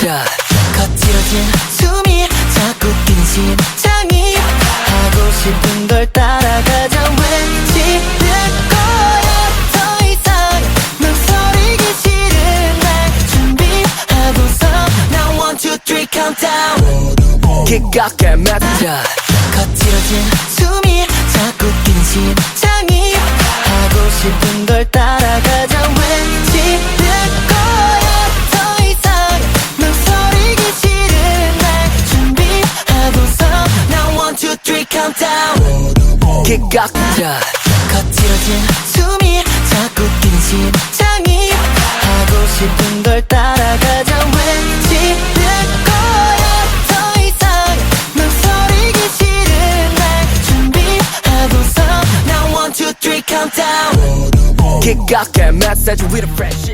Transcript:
자, 거칠어진 숨이 자꾸 낀 심장이 하고 싶은 걸 따라가자. 외치는 거야. 더 이상 망설이기 싫은 날 준비하고서 Now one two three countdown. 기겁게 맺자 거칠어진 기겁자 거칠어진 숨이 자꾸 낀 심장이 하고 싶은 걸 따라가자. 외치는 거야. 더 이상 망설이기 싫은 날 준비하고서 Now one two three countdown. 기겁게 메시지 with a fresh